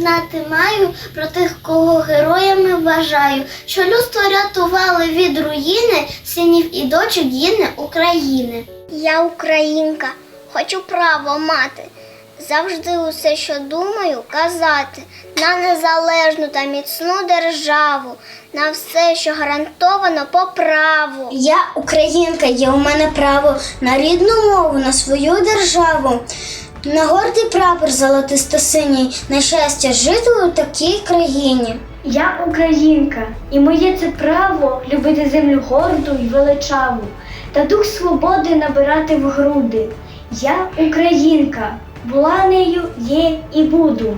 знати маю про тих, кого героями вважаю, що людство рятували від руїни синів і дочок гідне України. Я українка, хочу право мати. Завжди усе, що думаю, казати на незалежну та міцну державу, на все, що гарантовано по праву. Я українка, є у мене право на рідну мову, на свою державу. На гордий прапор золотисто-синій, на щастя жити у такій країні. Я українка, і моє це право любити землю горду й величаву, та дух свободи набирати в груди. Я українка, була нею, є і буду.